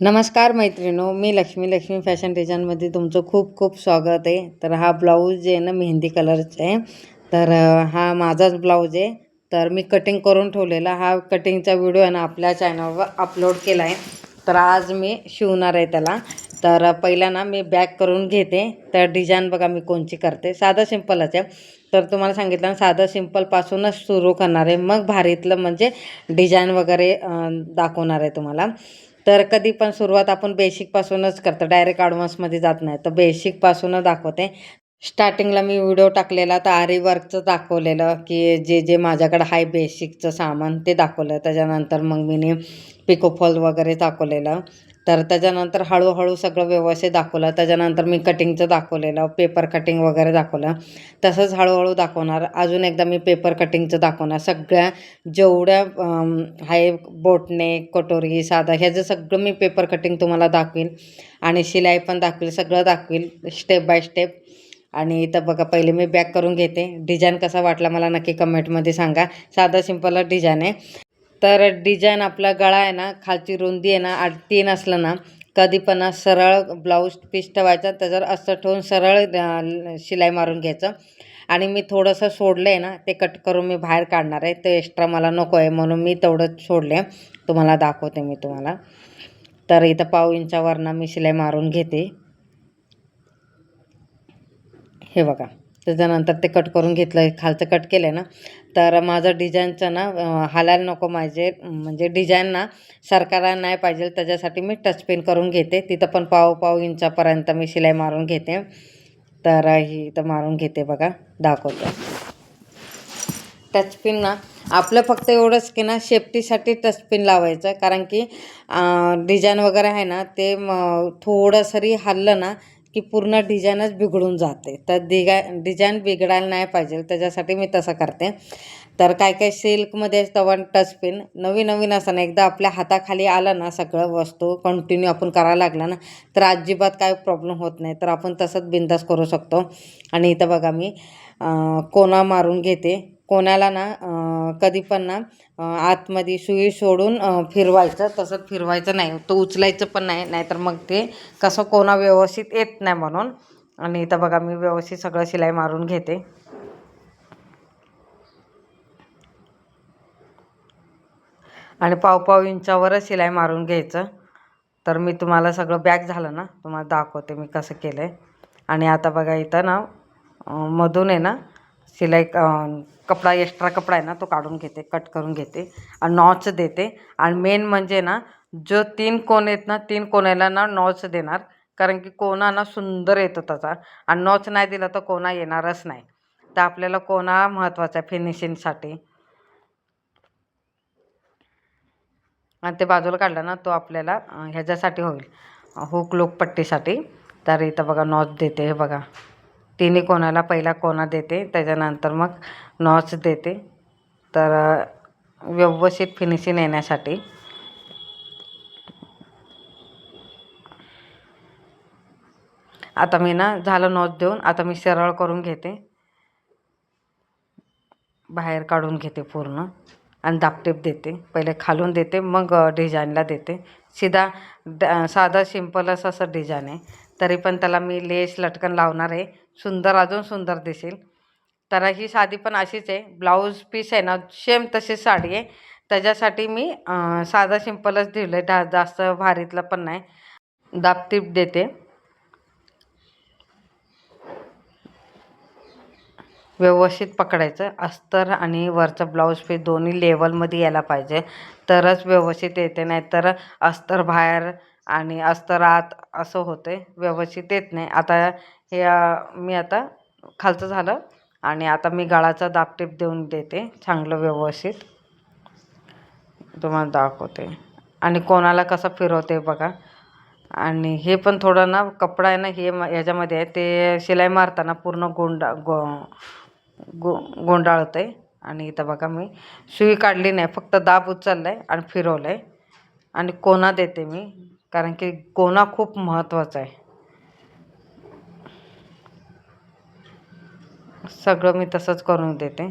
नमस्कार मैत्रिणो मी लक्ष्मी लक्ष्मी फॅशन डिझाईनमध्ये तुमचं खूप खूप स्वागत आहे. तर हा ब्लाऊज जे आहे ना मेहंदी कलरचा आहे. तर हा माझाच ब्लाऊज आहे. तर मी कटिंग करून ठेवलेला. हा कटिंगचा व्हिडिओ आहे ना आपल्या चॅनलवर अपलोड केला आहे. तर आज मी शिवणार आहे त्याला. तर पहिला ना मी बॅक करून घेते. तर डिझाईन बघा मी कोणची करते. साधं सिंपलच आहे. तर तुम्हाला सांगितलं ना साधं सिंपलपासूनच सुरू करणार आहे. मग भारीतलं म्हणजे डिझाईन वगैरे दाखवणार आहे तुम्हाला. तर कधी पण सुरुवात आपण बेसिकपासूनच करतो. डायरेक्ट ॲडव्हान्समध्ये जात नाही. तर बेसिकपासूनच दाखवते. स्टार्टिंगला मी व्हिडिओ टाकलेला तर आरी वर्कचं दाखवलेलं की जे जे माझ्याकडं आहे बेसिकचं सामान ते दाखवलं. त्याच्यानंतर मग मी पिकोफॉल वगैरे दाखवलेलं. तर त्याच्यानंतर हळूहळू सगळं व्यवस्थित दाखवलं. त्याच्यानंतर मी कटिंगचं दाखवलेलं पेपर कटिंग वगैरे दाखवलं. तसंच हळूहळू दाखवणार. अजून एकदा मी पेपर कटिंगचं दाखवणार. सगळ्या जेवढ्या हाय आहे बोटने कटोरी साधा ह्याचं सगळं मी पेपर कटिंग तुम्हाला दाखवीन. आणि शिलाई पण दाखवेल सगळं दाखवेल स्टेप बाय स्टेप आणि इथं बघा पहिले मी बॅक करून घेते. डिझाईन कसा वाटला मला नक्की कमेंटमध्ये सांगा. साधा सिंपलच डिझाईन आहे. तर डिझाईन आपला गळा आहे ना खालची रुंदी आहे ना आठ तीन असलं ना कधी पण सरळ ब्लाऊज पीस ठेवायचा त्याच्यावर असं ठेवून सरळ शिलाई मारून घ्यायचं. आणि मी थोडंसं सोडलं आहे ना ते कट करून मी बाहेर काढणार आहे. ते एक्स्ट्रा मला नको आहे म्हणून मी तेवढंच सोडले तुम्हाला दाखवते मी तुम्हाला. तर इथं पाव इंचावरनं मी शिलाई मारून घेते. हे बघा. त्याच्यानंतर ते कट करून घेतलं खालचं कट केलं ना. तर माझं डिझाईनचं ना हालायला नको माझे म्हणजे डिझाईन ना सरकारला नाही पाहिजे त्याच्यासाठी मी टचपेन करून घेते. तिथं पण पाव पाव इंचापर्यंत मी शिलाई मारून घेते. तर ही इथं मारून घेते बघा दाखवतो. टचपिन ना आपलं फक्त एवढंच की ना सेफ्टीसाठी टचपिन लावायचं. कारण की डिझाईन वगैरे आहे ना ते म थोडंसरी हल्लं ना की पूर्ण डिझाईनच बिघडून जाते. तर डिगा डिझाईन बिघडायला नाही पाहिजे. त्याच्यासाठी मी तसं करते. तर काय काय सिल्कमध्ये तवन टचपिन नवीन नवीन असं ना एकदा आपल्या हाताखाली आलं ना सगळं वस्तू कंटिन्यू आपण करायला लागला ना तर अजिबात काय प्रॉब्लेम होत नाही. तर आपण तसंच बिंदास करू शकतो. आणि इथं बघा मी कोणा कोना मारून घेते. कोणाला ना कधी पण ना आतमध्ये सुई सोडून फिरवायचं तसंच फिरवायचं नाही. तो उचलायचं पण नाही नाहीतर मग ते कसं कोणा व्यवस्थित येत नाही म्हणून. आणि इथं बघा मी व्यवस्थित सगळं शिलाई मारून घेते. आणि पावपाव इंचावरच शिलाई मारून घ्यायचं. तर मी तुम्हाला सगळं बॅक झालं ना तुम्हाला दाखवते मी कसं केलं आहे आणि आता बघा इथं ना मधून आहे ना शिलाई कपडा एक्स्ट्रा कपडा आहे ना तो काढून घेते कट करून घेते आणि नॉच देते. आणि मेन म्हणजे ना जो तीन कोण आहेत ना तीन कोणाला ना नॉच देणार. कारण की कोणा ना सुंदर येतो त्याचा. आणि नॉच नाही दिला तर कोणा येणारच नाही. तर आपल्याला कोणा महत्त्वाचा आहे फिनिशिंगसाठी आणि ते बाजूला काढला ना तो आपल्याला ह्याच्यासाठी होईल. हुक लूक पट्टीसाठी. तर इथं बघा नॉच देते हे बघा. तिन्ही कोणाला पहिला कोणा देते त्याच्यानंतर मग नॉच देते. तर व्यवस्थित फिनिशिंग येण्यासाठी. आता मी ना झालं नॉच देऊन आता मी सरळ करून घेते. बाहेर काढून घेते पूर्ण आणि दापटेप देते. पहिले खालून देते मग डिझाईनला देते. सीधा ड साधा सिम्पलच असं डिझाईन आहे. तरी पण त्याला मी लेस लटकन लावणार आहे. सुंदर अजून सुंदर दिसेल. तर ही साधी पण अशीच आहे. ब्लाऊज पीस आहे ना सेम तशीच साडी आहे. त्याच्यासाठी मी साधा सिम्पलच दिलं आहे दा जास्त भारीतलं पण नाही. दापटीप देते. व्यवस्थित पकडायचं. अस्तर आणि वरचं ब्लाऊज पीस दोन्ही लेवलमध्ये यायला पाहिजे. तरच व्यवस्थित येते नाही तर अस्तर बाहेर आणि अस्तर आत असं होते व्यवस्थित येत नाही. आता हे मी आता खालचं झालं आणि आता मी गळाचा दापटीप देऊन देते. चांगलं व्यवस्थित. तुम्हाला दाखवते. आणि कोणाला कसं फिरवते बघा. आणि हे पण थोडं ना कपडा आहे ना हे म- याच्यामध्ये आहे. ते शिलाई मारताना पूर्ण गोंडा गो गो गोंडाळतं आहे आणि इथं बघा मी सुई काढली नाही. फक्त दाब उचलला आहे आणि फिरवलं आहे आणि कोणा देते मी? कारण की कोणा खूप महत्त्वाचा आहे. सगळं मी तसंच करून देते.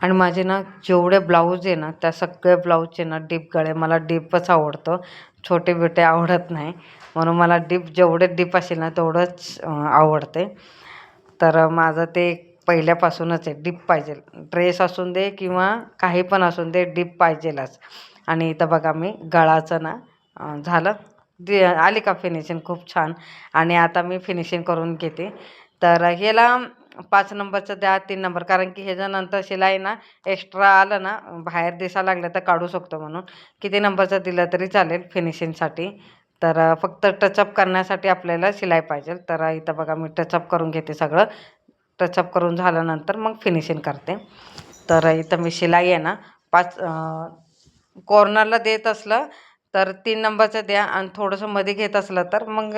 आणि माझे ना जेवढे ब्लाऊज आहे ना त्या सगळे ब्लाऊजचे ना डीप गळे. मला डीपच आवडतं. छोटे बिटे आवडत नाही. म्हणून मला डीप जेवढे डीप असेल ना तेवढंच आवडते. तर माझं ते पहिल्यापासूनच आहे. डीप पाहिजे. ड्रेस असून दे किंवा काही पण असून दे डीप पाहिजेलच. आणि इथं बघा मी गळाचं ना झालं. दे आली का फिनिशिंग खूप छान. आणि आता मी फिनिशिंग करून घेते. तर ह्याला पाच नंबरचं द्या तीन नंबर. कारण की ह्याच्यानंतर शिलाई ना एक्स्ट्रा आलं ना बाहेर दिसायला लागलं तर काढू शकतो म्हणून. किती नंबरचं दिलं तरी चालेल फिनिशिंगसाठी तर फक्त टचअप करण्यासाठी आपल्याला शिलाई पाहिजे तर इथं बघा मी टचअप करून घेते सगळं. टचअप करून झाल्यानंतर मग फिनिशिंग करते. तर इथं मी शिलाई आहे ना पाच कॉर्नरला देत असलं तर तीन नंबरचं द्या आणि थोडंसं मध्ये घेत असलं तर मग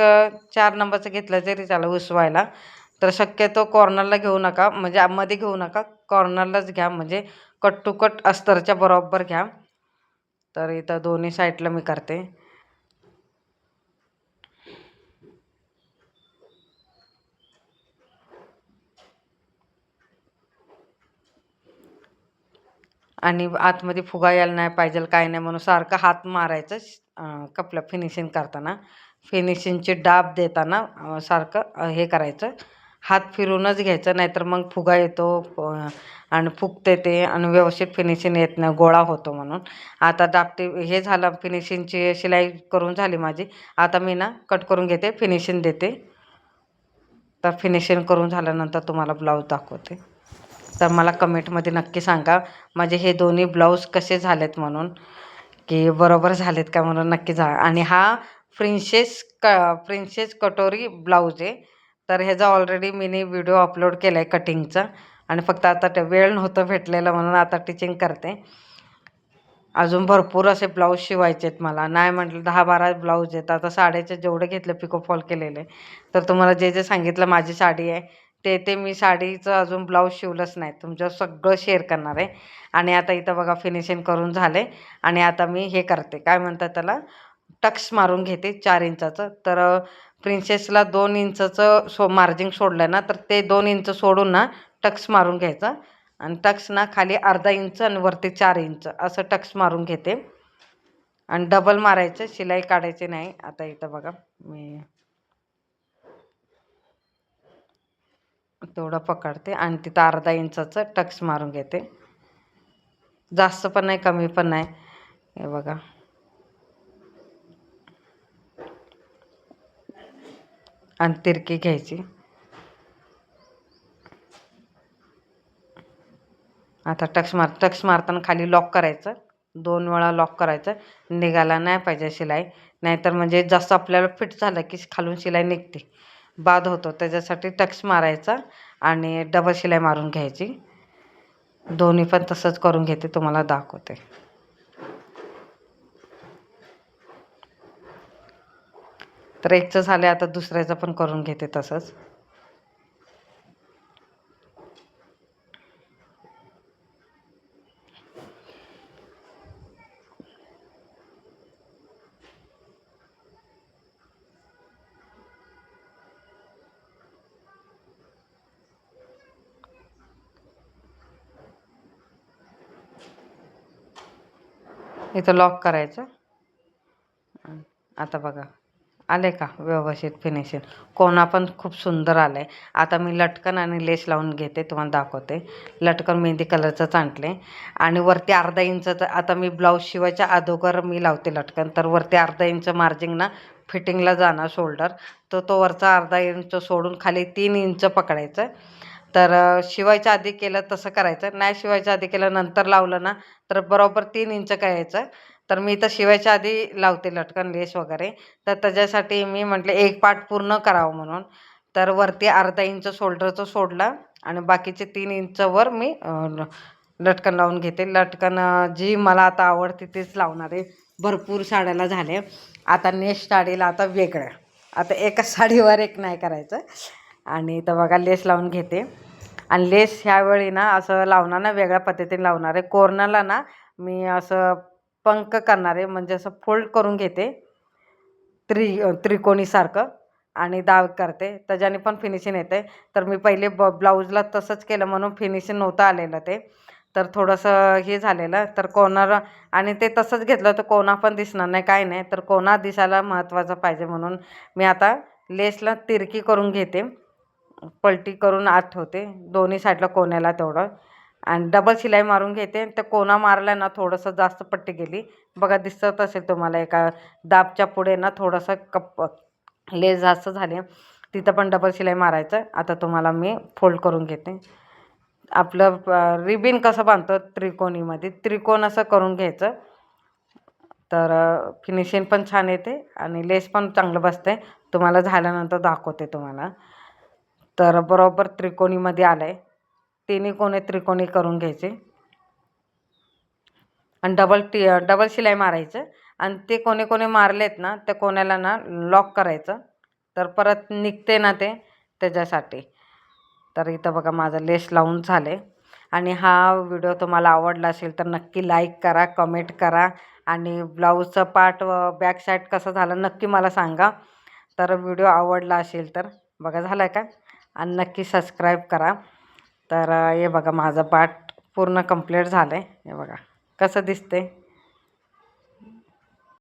चार नंबरचं घेतलं तरी त्याला उसवायला तर शक्यतो कॉर्नरला घेऊ नका. म्हणजे मध्ये घेऊ नका. कॉर्नरलाच घ्या. म्हणजे कट टू कट अस्तरच्या बरोबर घ्या. तर इथं दोन्ही साईडला मी करते. आणि आतमध्ये फुगा यायला नाही पाहिजे काय नाही म्हणून सारखं हात मारायचं अं, कपला फिनिशिंग करताना. फिनिशिंगचे डाब देताना सारखं हे करायचं. हात फिरूनच घ्यायचं नाहीतर मग फुगा येतो आणि फुगते ते आणि व्यवस्थित फिनिशिंग येत नाही गोळा होतो म्हणून. आता डाबटे हे झालं फिनिशिंगची शिलाई करून झाली माझी. आता मी ना कट करून घेते फिनिशिंग देते. तर फिनिशिंग करून झाल्यानंतर तुम्हाला ब्लाऊज दाखवते. तर मला कमेंटमध्ये नक्की सांगा. माझे हे दोन्ही ब्लाऊज कसे झालेत म्हणून? की बरोबर झालेत का म्हणून नक्की जा आणि हा प्रिन्सेस क प्रिन्सेस कटोरी ब्लाऊज आहे. तर ह्याचा ऑलरेडी मीनी व्हिडिओ अपलोड केला आहे कटिंगचा आणि फक्त आता वेळ नव्हतं भेटलेलं म्हणून आता टिचिंग करते. अजून भरपूर असे ब्लाऊज शिवायचे आहेत मला. नाही म्हटलं दहा बारा ब्लाऊज आहेत. आता साड्याचे जेवढे घेतले पिको फॉल केलेले. तर तुम्हाला जे जे सांगितलं माझी साडी आहे. ते ते मी साडीचं अजून ब्लाऊज शिवलंच नाही. तुमच्यावर सगळं शेअर करणार आहे. आणि आता इथं बघा फिनिशिंग करून झाले. आणि आता मी हे करते. काय म्हणतात त्याला? टक्स मारून घेते चार इंचाचं. तर प्रिन्सेसला दोन इंचाचं सो मार्जिंग सोडलं ना तर ते दोन इंच सोडून ना टक्स मारून घ्यायचं. आणि टक्स ना खाली अर्धा इंच आणि वरती चार इंच असं टक्स मारून घेते. आणि डबल मारायचं शिलाई काढायची नाही. आता इथं बघा मी तेवढं पकडते आणि तिथं अर्धा इंचाचं टक्स मारून घेते. जास्त पण नाही कमी पण नाही. हे बघा. आणि तिरकी घ्यायची. आता टक्स मार टक्स मारताना खाली लॉक करायचं. दोन वेळा लॉक करायचं. निघायला नाही पाहिजे शिलाई. नाहीतर म्हणजे जास्त आपल्याला फिट झालं की खालून शिलाई निघते. बाद होतो. त्याच्यासाठी टक्स मारायचा आणि डबल शिलाई मारून घ्यायची. दोन्ही पण तसंच करून घेते तुम्हाला दाखवते. तर एकचं झालं आता दुसऱ्याचं पण करून घेते तसंच. इथं लॉक करायचं. आता बघा आले का? व्यवस्थित फिनिशिंग कोणा पण खूप सुंदर आलं आहे आता मी लटकन आणि लेस लावून घेते तुम्हाला दाखवते. लटकन मेहंदी कलरचंच आणले. आणि वरती अर्धा इंचचं आता मी ब्लाऊज शिवायच्या अगोदर मी लावते लटकन. तर वरती अर्धा इंच मार्जिंग ना फिटिंगला जाणार शोल्डर तर तो वरचा अर्धा इंच सोडून खाली तीन इंच पकडायचं. तर शिवायच्या आधी केलं तसं करायचं. नाही शिवायच्या आधी केलं नंतर लावलं ना तर बरोबर तीन इंच करायचं तर मी इथं शिवायच्या आधी लावते लटकन लेस वगैरे. तर त्याच्यासाठी मी म्हटले एक पार्ट पूर्ण करावं म्हणून. तर वरती अर्धा इंच शोल्डरचं सोडलं आणि बाकीचे तीन इंचवर मी ल- लटकन लावून घेते. लटकन जी मला आता आवडते तीच लावणार आहे भरपूर साड्याला झाले. आता नेक्स्ट साडीला आता वेगळं आता एका साडीवर एक नाही करायचं. आणि तर बघा लेस लावून घेते. आणि लेस ह्यावेळी ना असं लावणार ना वेगळ्या पद्धतीने लावणार आहे. कोर्नरला ना मी असं पंक करणार आहे. म्हणजे असं फोल्ड करून घेते. त्रि त्रिकोणीसारखं. आणि दाव करते. त्याच्याने पण फिनिशिंग येते. तर मी पहिले ब ब्लाऊजला तसंच केलं. म्हणून फिनिशिंग नव्हतं आलेलं ते. तर थोडंसं हे झालेलं. तर कोणार आणि ते तसंच घेतलं तर कोणा पण दिसणार नाही. काय नाही. तर कोणा दिसायला महत्त्वाचं पाहिजे म्हणून मी आता लेसला तिरकी करून घेते. पलटी करून आत होते दोन्ही साईडला कोण्याला तेवढं. आणि डबल शिलाई मारून घेते. तर कोणा मारला ना थोडंसं जास्त पट्टी गेली. बघा दिसत असेल तुम्हाला एका दाबच्या पुढे ना थोडंसं कप लेस जास्त झाले. तिथं पण डबल शिलाई मारायचं. आता तुम्हाला मी फोल्ड करून घेते. आपलं रिबिन कसं बांधतो? त्रिकोणीमध्ये. त्रिकोण असं करून घ्यायचं. तर फिनिशिंग पण छान येते. आणि लेस पण चांगलं बसते तुम्हाला झाल्यानंतर दाखवते तुम्हाला. तर बरोबर त्रिकोणीमध्ये आलं आहे तिन्ही कोणे त्रिकोणी करून घ्यायचे. आणि डबल टी डबल शिलाई मारायचं. आणि ते कोणे कोणे मारलेत ना त्या कोण्याला ना लॉक करायचं. तर परत निघते ना ते त्याच्यासाठी. तर इथं बघा माझं लेस लावून झाले आणि हा व्हिडिओ तुम्हाला आवडला असेल तर नक्की लाईक करा कमेंट करा. आणि ब्लाऊजचं पार्ट व बॅक साईड कसं झालं नक्की मला सांगा. तर व्हिडिओ आवडला असेल तर बघा झाला आहे का? आणि नक्की सबस्क्राईब करा. तर हे बघा माझं पार्ट पूर्ण कंप्लीट झालं आहे हे बघा कसं दिसते